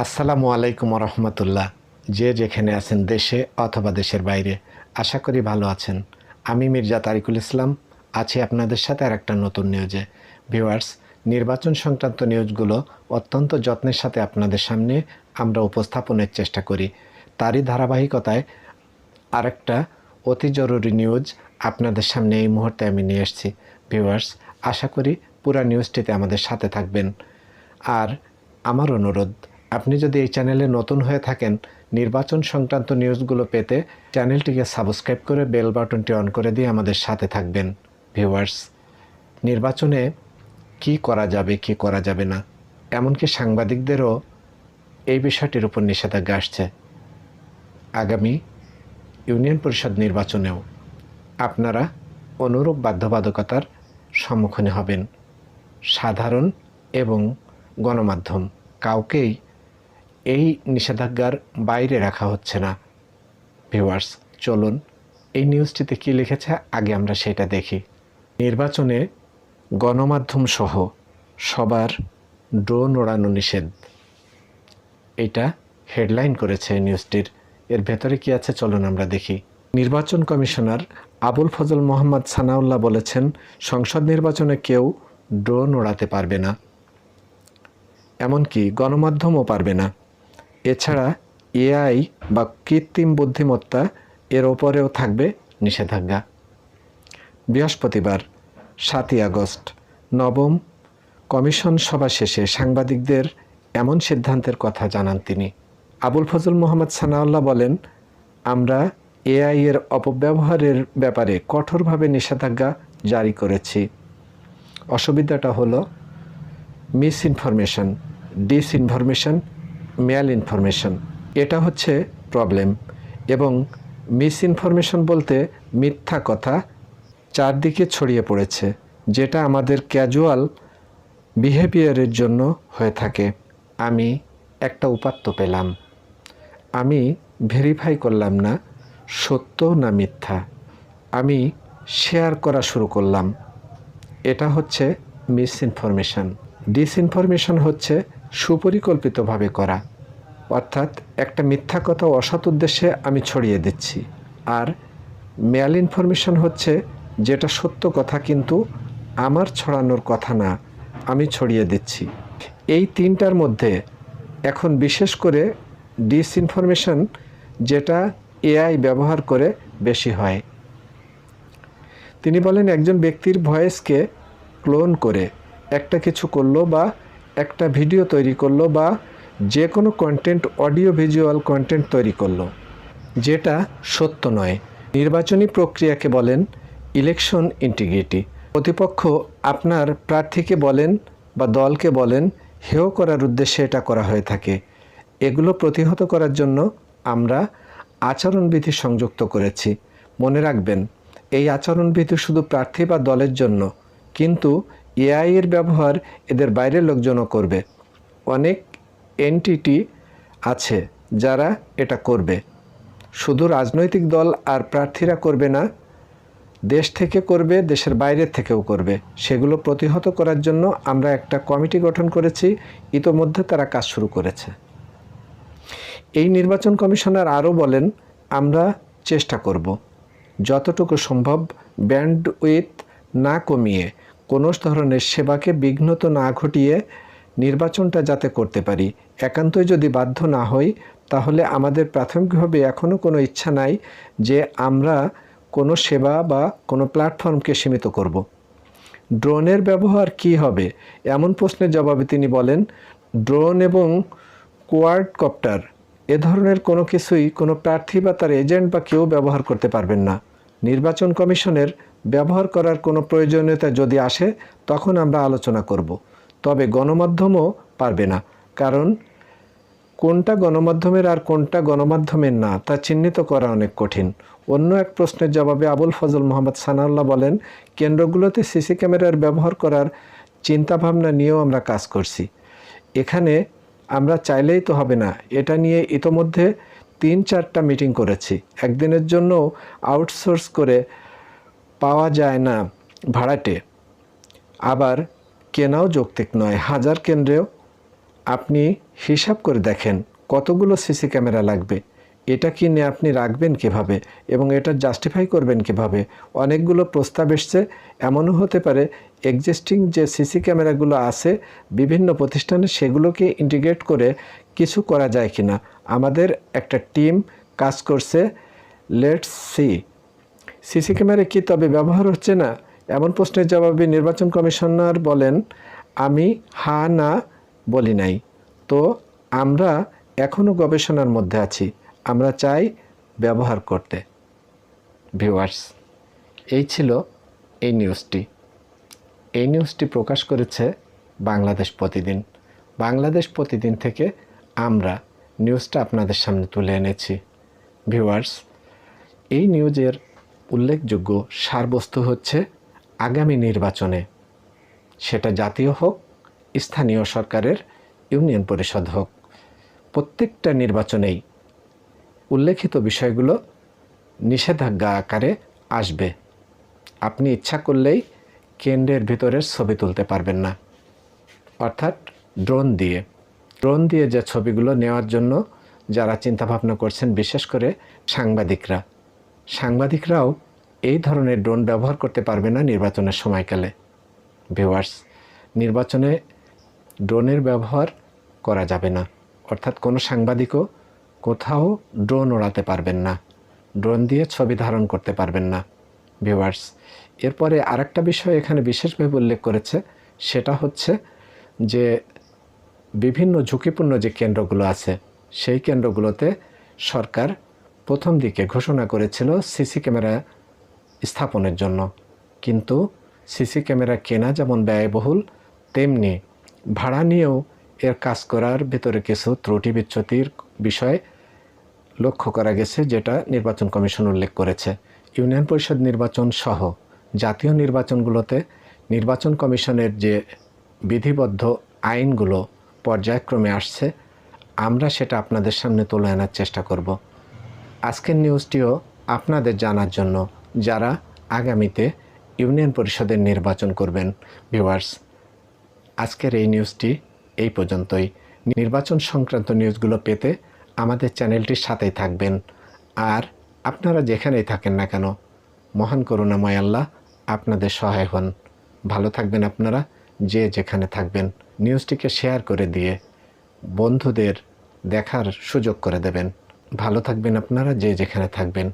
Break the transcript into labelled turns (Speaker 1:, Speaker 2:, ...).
Speaker 1: আসসালামু আলাইকুম রহমতুল্লাহ যে যেখানে আছেন দেশে অথবা দেশের বাইরে, আশা করি ভালো আছেন। আমি মির্জা তারিকুল ইসলাম, আছি আপনাদের সাথে আর একটা নতুন নিউজে। ভিউয়ার্স, নির্বাচন সংক্রান্ত নিউজগুলো অত্যন্ত যত্নের সাথে আপনাদের সামনে আমরা উপস্থাপনের চেষ্টা করি। তারই ধারাবাহিকতায় আরেকটা অতি জরুরি নিউজ আপনাদের সামনে এই মুহূর্তে আমি নিয়ে এসেছি। ভিউয়ার্স, আশা করি পুরা নিউজটিতে আমাদের সাথে থাকবেন। আর আমার অনুরোধ আপনি যদি এই চ্যানেলে নতুন হয়ে থাকেন, নির্বাচন সংক্রান্ত নিউজগুলো পেতে চ্যানেলটিকে সাবস্ক্রাইব করে বেল বাটনটি অন করে দিয়ে আমাদের সাথে থাকবেন। ভিউয়ার্স, নির্বাচনে কি করা যাবে, কি করা যাবে না? এমনকি সাংবাদিকদেরও এই বিষয়টির উপর নিষেধাজ্ঞা আসছে। আগামী ইউনিয়ন পরিষদ নির্বাচনেও আপনারা অনুরূপ বাধ্যবাধকতার সম্মুখীন হবেন। সাধারণ এবং গণমাধ্যম, কাউকেই এই নিষেধাজ্ঞার বাইরে রাখা হচ্ছে না। ভিউয়ার্স, চলুন এই নিউজটিতে কী লিখেছে আগে আমরা সেটা দেখি। নির্বাচনে গণমাধ্যম সহ সবার ড্রোন ওড়ানো নিষেধ। এটা হেডলাইন করেছে নিউজটির। এর ভেতরে কি আছে চলুন আমরা দেখি। নির্বাচন কমিশনার আবুল ফজল মোহাম্মদ সানাউল্লাহ বলেছেন, সংসদ নির্বাচনে কেউ ড্রোন ওড়াতে পারবে না। এমনকি গণমাধ্যমও পারবে না। এছাড়া এআই বা কৃত্রিম বুদ্ধিমত্তা এর ওপরেও থাকবে নিষেধাজ্ঞা। বৃহস্পতিবার, সাতই আগস্ট, নবম কমিশন সভা শেষে সাংবাদিকদের এমন সিদ্ধান্তের কথা জানান তিনি। আবুল ফজল মোহাম্মদ সানাউল্লাহ বলেন, আমরা এআই এর অপব্যবহারের ব্যাপারে কঠোরভাবে নিষেধাজ্ঞা জারি করেছি। অসুবিধাটা হলো misinformation dis malinformation. এটা হচ্ছে প্রবলেম এবং মিস ইনফরমেশন বলতে মিথ্যা কথা চারদিকে ছড়িয়ে পড়েছে, যেটা আমাদের ক্যাজুয়াল বিহেভিয়ারের জন্য হয়ে থাকে। আমি একটা উপাত্ত পেলাম। আমি ভেরিফাই করলাম না, সত্য না মিথ্যা। আমি শেয়ার করা শুরু করলাম। এটা হচ্ছে মিস ইনফরমেশন ডিসইনফরমেশন হচ্ছে সুপরিকল্পিতভাবে করা। অর্থাৎ একটা মিথ্যা কথা অসৎ উদ্দেশ্যে আমি ছড়িয়ে দিচ্ছি। আর মেল ইনফরমেশন হচ্ছে যেটা সত্য কথা কিন্তু আমার ছড়ানোর কথা না, আমি ছড়িয়ে দিচ্ছি। এই তিনটার মধ্যে এখন বিশেষ করে ডিসইনফরমেশন যেটা এআই ব্যবহার করে বেশি হয়। তিনি বলেন, একজন ব্যক্তির ভয়েসকে ক্লোন করে একটা কিছু করল বা একটা ভিডিও তৈরি করল বা যে কোনো কন্টেন্ট অডিও ভিজুয়াল কন্টেন্ট তৈরি করল, যেটা সত্য নয়। নির্বাচনী প্রক্রিয়াকে বলেন ইলেকশন ইন্টিগ্রিটি প্রতিপক্ষ আপনার প্রার্থীকে বলেন বা দলকে বলেন, হেয় করার উদ্দেশ্যে এটা করা হয়ে থাকে। এগুলো প্রতিহত করার জন্য আমরা আচরণবিধি সংযুক্ত করেছি। মনে রাখবেন, এই আচরণবিধি শুধু প্রার্থী বা দলের জন্য, কিন্তু এআই এর ব্যবহার এদের বাইরের লোকজনও করবে। অনেক এনটিটি আছে যারা এটা করবে। শুধু রাজনৈতিক দল আর প্রার্থীরা করবে না, দেশ থেকে করবে, দেশের বাইরের থেকেও করবে। সেগুলো প্রতিহত করার জন্য আমরা একটা কমিটি গঠন করেছি, ইতোমধ্যে তারা কাজ শুরু করেছে। এই নির্বাচন কমিশনার আরও বলেন, আমরা চেষ্টা করব। যতটুকু সম্ভব ব্যান্ড উইথ না কমিয়ে কোনো ধরনের সেবাকে বিঘ্নত না ঘটিয়ে নির্বাচনটা যাতে করতে পারি। একান্তই যদি বাধ্য না হই, তাহলে আমাদের প্রাথমিকভাবে এখনও কোনো ইচ্ছা নাই যে আমরা কোনো সেবা বা কোনো প্ল্যাটফর্মকে সীমিত করব। ড্রোনের ব্যবহার কি হবে? এমন প্রশ্নের জবাবে তিনি বলেন, ড্রোন এবং কোয়ার্ডকপ্টার এ ধরনের কোনো কিছুই কোনো প্রার্থী বা তার এজেন্ট বা কেউ ব্যবহার করতে পারবেন না। নির্বাচন কমিশনের ব্যবহার করার কোনো প্রয়োজনীয়তা যদি আসে, তখন আমরা আলোচনা করব। তবে গণমাধ্যমও পারবে না, কারণ কোনটা গণমাধ্যমের আর কোনটা গণমাধ্যমের না, তা চিহ্নিত করা অনেক কঠিন। অন্য এক প্রশ্নের জবাবে আবুল ফজল মোহাম্মদ সানাউল্লাহ বলেন, কেন্দ্রগুলোতে সিসি ক্যামেরার ব্যবহার করার চিন্তাভাবনা নিয়েও আমরা কাজ করছি। এখানে আমরা চাইলেই তো হবে না, এটা নিয়ে ইতোমধ্যে তিন চারটা মিটিং করেছি। একদিনের জন্য আউটসোর্স করে পাওয়া যায় না ভাড়াটে। আবার কেনাও যৌক্তিক নয়। হাজার কেন্দ্রেও আপনি হিসাব করে দেখেন কতগুলো সিসি ক্যামেরা লাগবে। এটা কিনে আপনি রাখবেন কীভাবে এবং এটা জাস্টিফাই করবেন কীভাবে? অনেকগুলো প্রস্তাব এসছে। এমনও হতে পারে এক্সিস্টিং যে সিসি ক্যামেরাগুলো আছে বিভিন্ন প্রতিষ্ঠানে সেগুলোকে ইন্টিগ্রেট করে কিছু করা যায় কিনা। আমাদের একটা টিম কাজ করছে লেটস সি সিসি ক্যামেরা কি তবে ব্যবহার হচ্ছে না? এমন প্রশ্নের জবাবে নির্বাচন কমিশনার বলেন, আমি হা না বলি নাই। তো আমরা এখনও গবেষণার মধ্যে আছি। আমরা চাই ব্যবহার করতে। ভিউয়ার্স, এই ছিল এই নিউজটি। এই নিউজটি প্রকাশ করেছে বাংলাদেশ প্রতিদিন। বাংলাদেশ প্রতিদিন থেকে আমরা নিউজটা আপনাদের সামনে তুলে এনেছি। ভিউয়ার্স, এই নিউজের উল্লেখযোগ্য সারবস্তু হচ্ছে আগামী নির্বাচনে। সেটা জাতীয় হোক, স্থানীয় সরকারের, ইউনিয়ন পরিষদ হোক। প্রত্যেকটা নির্বাচনেই উল্লেখিত বিষয়গুলো নিষেধাজ্ঞা আকারে আসবে। আপনি ইচ্ছা করলেই কেন্দ্রের ভিতরের ছবি তুলতে পারবেন না। অর্থাৎ ড্রোন দিয়ে। ড্রোন দিয়ে যে ছবিগুলো নেওয়ার জন্য যারা চিন্তাভাবনা করছেন, বিশেষ করে সাংবাদিকরা। সাংবাদিকরাও এই ধরনের ড্রোন ব্যবহার করতে পারবে না নির্বাচনের সময়কালে। ভিউয়ার্স, নির্বাচনে ড্রোনের ব্যবহার করা যাবে না। অর্থাৎ কোনো সাংবাদিকও কোথাও ড্রোন ওড়াতে পারবেন না। ড্রোন দিয়ে ছবি ধারণ করতে পারবেন না। ভিউয়ার্স, এরপরে আরেকটা বিষয় এখানে বিশেষভাবে উল্লেখ করেছে, সেটা হচ্ছে যে বিভিন্ন ঝুঁকিপূর্ণ যে কেন্দ্রগুলো আছে, সেই কেন্দ্রগুলোতে সরকার প্রথম দিকে ঘোষণা করেছিল সিসি ক্যামেরা স্থাপনের জন্য। কিন্তু সিসি ক্যামেরা কেনা যেমন ব্যয়বহুল, তেমনি ভাড়া নিয়েও এর কাজ করার ভেতরে কিছু ত্রুটি বিচ্যুতির বিষয় লক্ষ্য করা গেছে, যেটা নির্বাচন কমিশন উল্লেখ করেছে। ইউনিয়ন পরিষদ নির্বাচন সহ জাতীয় নির্বাচনগুলোতে নির্বাচন কমিশনের যে বিধিবদ্ধ আইনগুলো পর্যায়ক্রমে আসছে, আমরা সেটা আপনাদের সামনে তুলে আনার চেষ্টা করব। আজকের নিউজটিও আপনাদের জানার জন্য যারা আগামীতে ইউনিয়ন পরিষদের নির্বাচন করবেন। ভিউয়ার্স আজকের এই নিউজটি এই পর্যন্তই। নির্বাচন সংক্রান্ত নিউজগুলো পেতে আমাদের চ্যানেলটির সাথেই থাকবেন। আর আপনারা যেখানেই থাকেন না কেন, মহান করুণাময় আল্লাহ আপনাদের সহায় হন। ভালো থাকবেন আপনারা, যে যেখানে থাকবেন। নিউজটিকে শেয়ার করে দিয়ে বন্ধুদের দেখার সুযোগ করে দেবেন। ভালো থাকবেন আপনারা যে যেখানে থাকবেন।